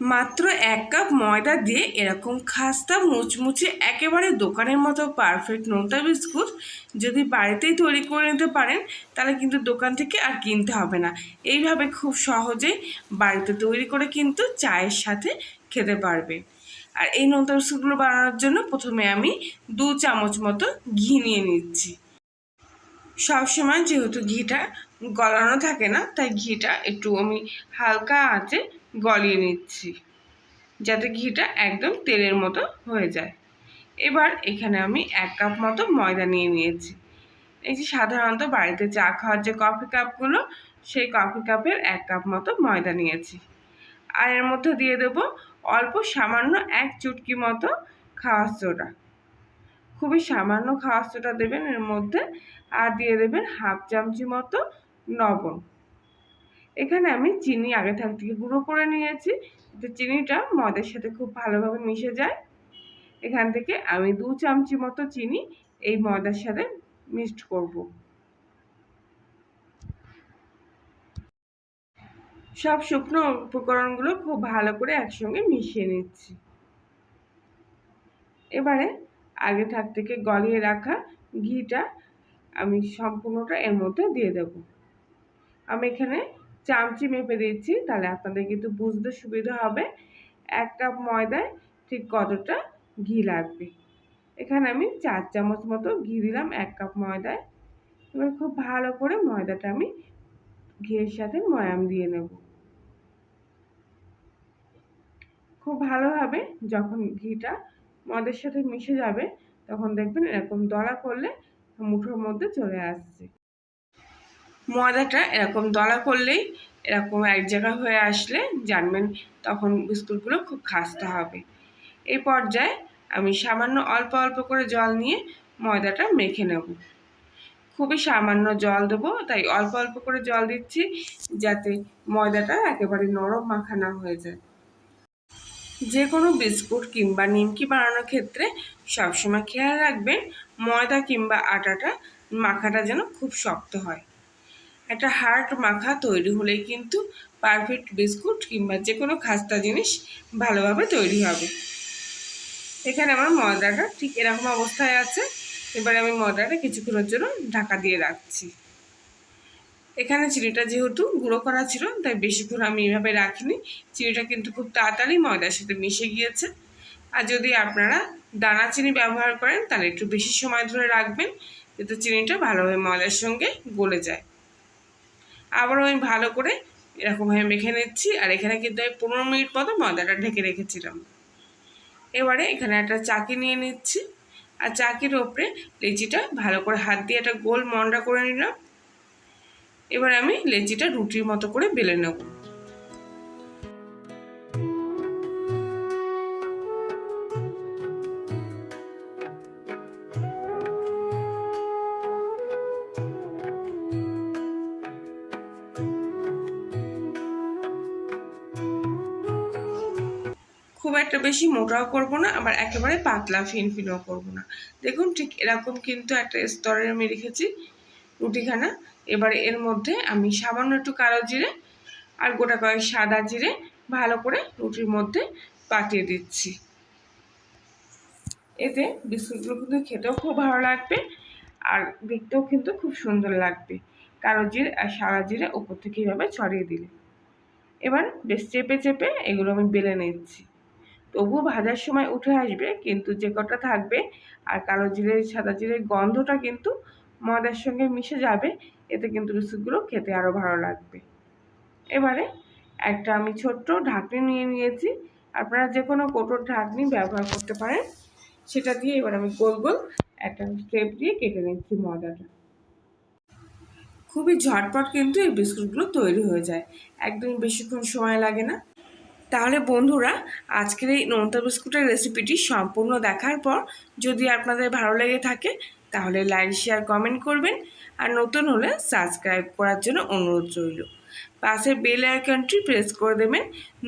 মাত্র এক কাপ ময়দা দিয়ে এরকম খাস্তা মুচমুচে একেবারে দোকানের মতো পারফেক্ট নোনতা বিস্কুট যদি বাড়িতেই তৈরি করে নিতে পারেন, তাহলে কিন্তু দোকান থেকে আর কিনতে হবে না। এইভাবে খুব সহজেই বাড়িতে তৈরি করে কিন্তু চায়ের সাথে খেতে পারবে। আর এই নোনতা বিস্কুটগুলো বানানোর জন্য প্রথমে আমি দু চামচ মতো ঘি নিয়ে নিচ্ছি। সবসময় যেহেতু ঘিটা গলানো থাকে না, তাই ঘিটা একটু আমি হালকা আঁচে গলিয়ে নিচ্ছি, যাতে ঘিটা একদম তেলের মতো হয়ে যায়। এবার এখানে আমি এক কাপ মতো ময়দা নিয়ে নিয়েছি। এই যে সাধারণত বাড়িতে চা খাওয়ার যে কফি কাপগুলো, সেই কফি কাপের এক কাপ মতো ময়দা নিয়েছি। আর এর মধ্যে দিয়ে দেবো অল্প সামান্য এক চুটকি মতো খাওয়ার সোডা। খুবই সামান্য খাওয়ার সোডা দেবেন এর মধ্যে, আর দিয়ে দেবেন হাফ চামচি মতো লবণ। এখানে আমি চিনি আগে থাক থেকে গুঁড়ো করে নিয়েছি। তো চিনিটা মদের সাথে খুব ভালোভাবে মিশে যায়। এখান থেকে আমি দু চামচি মতো চিনি এই ময়দার সাথে মিক্সড করব। সব শুকনো উপকরণগুলো খুব ভালো করে একসঙ্গে মিশিয়ে নিচ্ছি। এবারে আগে থাক থেকে গলিয়ে রাখা ঘিটা আমি সম্পূর্ণটা এর মধ্যে দিয়ে দেব। আমি এখানে চামচি মেপে দিচ্ছি, তাহলে আপনাদের কিন্তু বুঝতে সুবিধা হবে। এক কাপ ময়দায় ঠিক কতটা ঘি লাগবে। এখানে আমি চার চামচ মতো ঘি দিলাম, এক কাপ ময়দায় এবার খুব ভালো করে ময়দাটা আমি ঘিয়ের সাথে ময়াম দিয়ে নেব। খুব ভালোভাবে যখন ঘিটা মদের সাথে মিশে যাবে, তখন দেখবেন এরকম দলা করলে মুঠোর মধ্যে চলে আসছে। ময়দাটা এরকম দলা করলেই এরকম এক জায়গা হয়ে আসলে জানবেন তখন বিস্কুটগুলো খুব খাস্তা হবে। এই পর্যায়ে আমি সামান্য অল্প অল্প করে জল নিয়ে ময়দাটা মেখে নেব। খুবই সামান্য জল দেবো, তাই অল্প অল্প করে জল দিচ্ছি যাতে ময়দাটা একেবারে নরম মাখা না হয়ে যায়। যে কোনো বিস্কুট কিংবা নিমকি বানানোর ক্ষেত্রে সবসময় খেয়াল রাখবেন ময়দা কিংবা আটাটা মাখাটা যেন খুব শক্ত হয়। একটা হার্ড মাখা তৈরি হলেই কিন্তু পারফেক্ট বিস্কুট কিংবা যে কোনো খাস্তা জিনিস ভালোভাবে তৈরি হবে। এখানে আমার ময়দাটা ঠিক এরকম অবস্থায় আছে। এবারে আমি ময়দাটা কিছুক্ষণের জন্য ঢাকা দিয়ে রাখছি। এখানে চিনিটা যেহেতু গুঁড়ো করা ছিল, তাই বেশিক্ষণ আমি এইভাবে রাখিনি। চিনিটা কিন্তু খুব তাড়াতাড়ি ময়দার সাথে মিশে গিয়েছে। আর যদি আপনারা দানা চিনি ব্যবহার করেন, তাহলে একটু বেশি সময় ধরে রাখবেন, যাতে চিনিটা ভালোভাবে ময়দার সঙ্গে গলে যায়। আবারও আমি ভালো করে এরকমভাবে মেখে নিচ্ছি। আর এখানে কিন্তু আমি পনেরো মিনিট মতো ময়দাটা ঢেকে রেখেছিলাম। এবারে এখানে একটা চাকি নিয়ে নিচ্ছি। আর চাকির ওপরে লেচিটা ভালো করে হাত দিয়ে একটা গোল মন্ডা করে নিলাম। এবার আমি লেচিটা রুটির মতো করে বেলে নেব। একটা বেশি মোটাও করব না, আবার একেবারে পাতলা, ফিনফিনও করব না। দেখুন ঠিক এরকম কিন্তু একটা স্তরের আমি রেখেছি রুটিখানা। এবারে এর মধ্যে আমি সামান্য একটু কালো জিরে আর গোটা কয়েক সাদা জিরে ভালো করে রুটির মধ্যে পাঠিয়ে দিচ্ছি। এতে বিস্কুটগুলো কিন্তু খেতেও খুব ভালো লাগবে আর দেখতেও কিন্তু খুব সুন্দর লাগবে। কালো জিরে আর সাদা জিরে ওপর থেকে এইভাবে ছড়িয়ে দিলে। এবার বেশ চেপে চেপে এগুলো আমি বেলে নিচ্ছি। তবুও ভাজার সময় উঠে আসবে, কিন্তু যে কটা থাকবে আর কালো জিরে, সাদা জিরের গন্ধটা কিন্তু ময়দার সঙ্গে মিশে যাবে, এতে কিন্তু বিস্কুটগুলো খেতে আরও ভালো লাগবে। এবারে একটা আমি ছোট্ট ঢাকনি নিয়ে নিয়েছি, আপনারা যে কোনো কোটোর ঢাকনি ব্যবহার করতে পারেন, সেটা দিয়ে এবার আমি গোল গোল একটা স্টেপ দিয়ে কেটে নিচ্ছি ময়দাটা। খুবই ঝটপট কিন্তু এই বিস্কুটগুলো তৈরি হয়ে যায় একদম বেশিক্ষণ সময় লাগে না। তাহলে বন্ধুরা, আজকের এই নোনতা বিস্কুটের রেসিপিটি সম্পূর্ণ দেখার পর যদি আপনাদের ভালো লেগে থাকে, তাহলে লাইক, শেয়ার, কমেন্ট করবেন আর নতুন হলে সাবস্ক্রাইব করার জন্য অনুরোধ রইল। পাশে বেল আইকনটি প্রেস করে দেবেন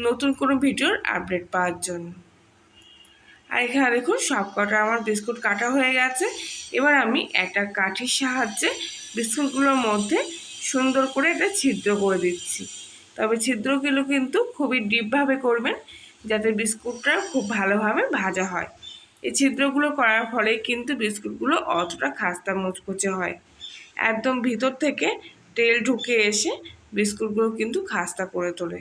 নতুন কোনো ভিডিওর আপডেট পাওয়ার জন্য। আর এখানে দেখুন সব কটা আমার বিস্কুট কাটা হয়ে গেছে। এবার আমি একটা কাঠির সাহায্যে বিস্কুটগুলোর মধ্যে সুন্দর করে এটা ছিদ্র করে দিচ্ছি। তবে ছিদ্রগুলো কিন্তু খুবই ডিপভাবে করবেন যাতে বিস্কুটটা খুব ভালোভাবে ভাজা হয়। এই ছিদ্রগুলো করার ফলে কিন্তু বিস্কুটগুলো অতটা খাস্তা মুচকুচে হয়। একদম ভিতর থেকে তেল ঢুকে এসে বিস্কুটগুলো কিন্তু খাস্তা করে তোলে।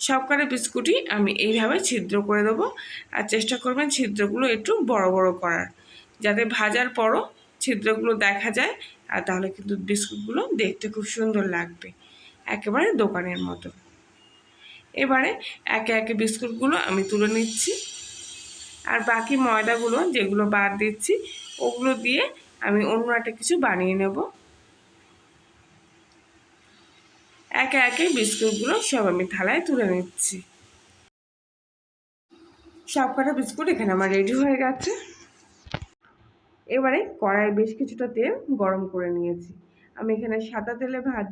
সবকটা বিস্কুটই আমি এইভাবে ছিদ্র করে দেবো আর চেষ্টা করবেন ছিদ্রগুলো একটু বড় বড় করার। যাতে ভাজার পরও ছিদ্রগুলো দেখা যায় আর তাহলে কিন্তু বিস্কুটগুলো দেখতে খুব সুন্দর লাগবে। একেবারে দোকানের মতো। এবারে একে একে বিস্কুটগুলো আমি তুলে নিচ্ছি। আর বাকি ময়দাগুলো যেগুলো বাদ দিচ্ছি, ওগুলো দিয়ে আমি অন্য একটা কিছু বানিয়ে নেব। একে একে বিস্কুটগুলো সব আমি থালায় তুলে নিচ্ছি। সব কটা বিস্কুট এখানে আমার রেডি হয়ে গেছে। এবারে কড়াই বেশ কিছুটা তেল গরম করে নিয়েছি। আমি এখানে সাদা তেলে ভাজ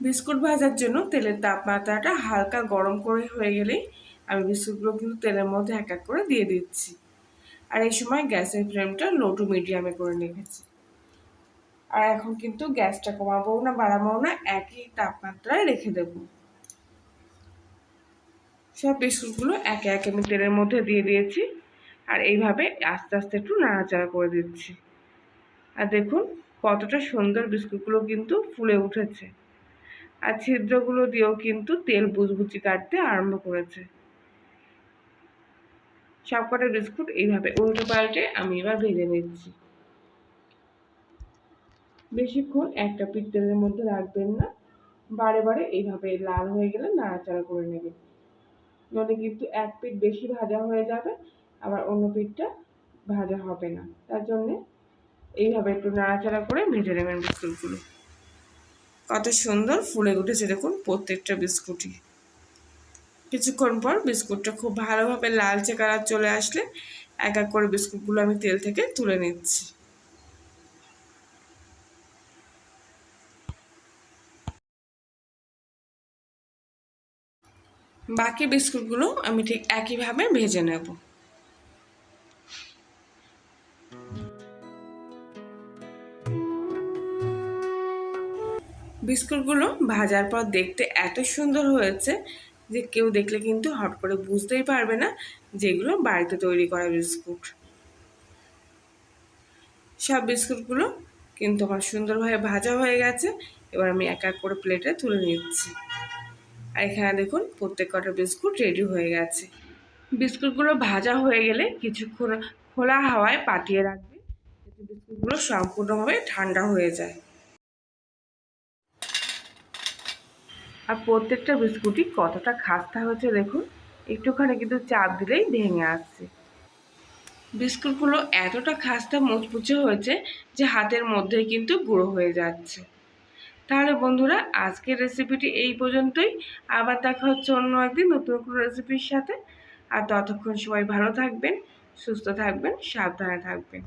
বিস্কুট ভাজার জন্য তেলের তাপমাত্রাটা হালকা গরম করে হয়ে গেলেই আমি বিস্কুটগুলো কিন্তু তেলের মধ্যে এক এক করে দিয়ে দিচ্ছি। আর এই সময় গ্যাসের ফ্লেমটা লো টু মিডিয়ামে করে নিয়েছি। আর এখন কিন্তু গ্যাসটা কমাবো না, বাড়াবো না, একই তাপমাত্রায় রেখে দেব। সব বিস্কুটগুলো একে একে আমি তেলের মধ্যে দিয়ে দিয়েছি আর এইভাবে আস্তে আস্তে একটু নাড়াচাড়া করে দিচ্ছি। আর দেখুন কতটা সুন্দর বিস্কুটগুলো কিন্তু ফুলে উঠেছে। আর ছিদ্রগুলো দিয়েও কিন্তু তেল বুচবুচি কাটতে আরম্ভ করেছে। সবকটা বিস্কুট এইভাবে উল্টো পাল্টে আমি এবার ভেজে নিচ্ছি। বেশিক্ষণ একটা পিঠ তেলের মধ্যে রাখবেন না। বারে বারে এইভাবে লাল হয়ে গেলে নাড়াচাড়া করে নেবেন। নইলে কিন্তু এক পিঠ বেশি ভাজা হয়ে যাবে, আবার অন্য পিঠটা ভাজা হবে না। তার জন্যে এইভাবে একটু নাড়াচাড়া করে ভেজে নেবেন বিস্কুটগুলো। কত সুন্দর ফুলে উঠেছে দেখুন প্রত্যেকটা বিস্কুটই। কিছুক্ষণ পর বিস্কুটটা খুব ভালোভাবে লালচে কালার চলে আসলে এক এক করে বিস্কুটগুলো আমি তেল থেকে তুলে নিচ্ছি। বাকি বিস্কুটগুলো আমি ঠিক একইভাবে ভেজে নেব। বিস্কুটগুলো ভাজার পর দেখতে এত সুন্দর হয়েছে যে কেউ দেখলে কিন্তু হট করে বুঝতেই পারবে না যেগুলো বাড়িতে তৈরি করা বিস্কুট। সব বিস্কুটগুলো কিন্তু আমার সুন্দরভাবে ভাজা হয়ে গেছে। এবার আমি এক এক করে প্লেটে তুলে নিচ্ছি। আর এখানে দেখুন, প্রত্যেক কটা বিস্কুট রেডি হয়ে গেছে। বিস্কুটগুলো ভাজা হয়ে গেলে কিছুক্ষণ খোলা হাওয়ায় পাটিয়ে রাখবে। বিস্কুটগুলো সম্পূর্ণভাবে ঠান্ডা হয়ে যায়। আর প্রত্যেকটা বিস্কুটই কতটা খাস্তা হয়েছে দেখুন। একটুখানি কিন্তু চাপ দিলেই ভেঙে আসছে। বিস্কুটগুলো এতটা খাস্তা মুচমুচে হয়েছে যে হাতের মধ্যে কিন্তু গুঁড়ো হয়ে যাচ্ছে। তাহলে বন্ধুরা, আজকের রেসিপিটি এই পর্যন্তই। আবার দেখা হচ্ছে অন্য একদিন নতুন কোনো রেসিপির সাথে। আর ততক্ষণ সবাই ভালো থাকবেন, সুস্থ থাকবেন, সাবধানে থাকবেন।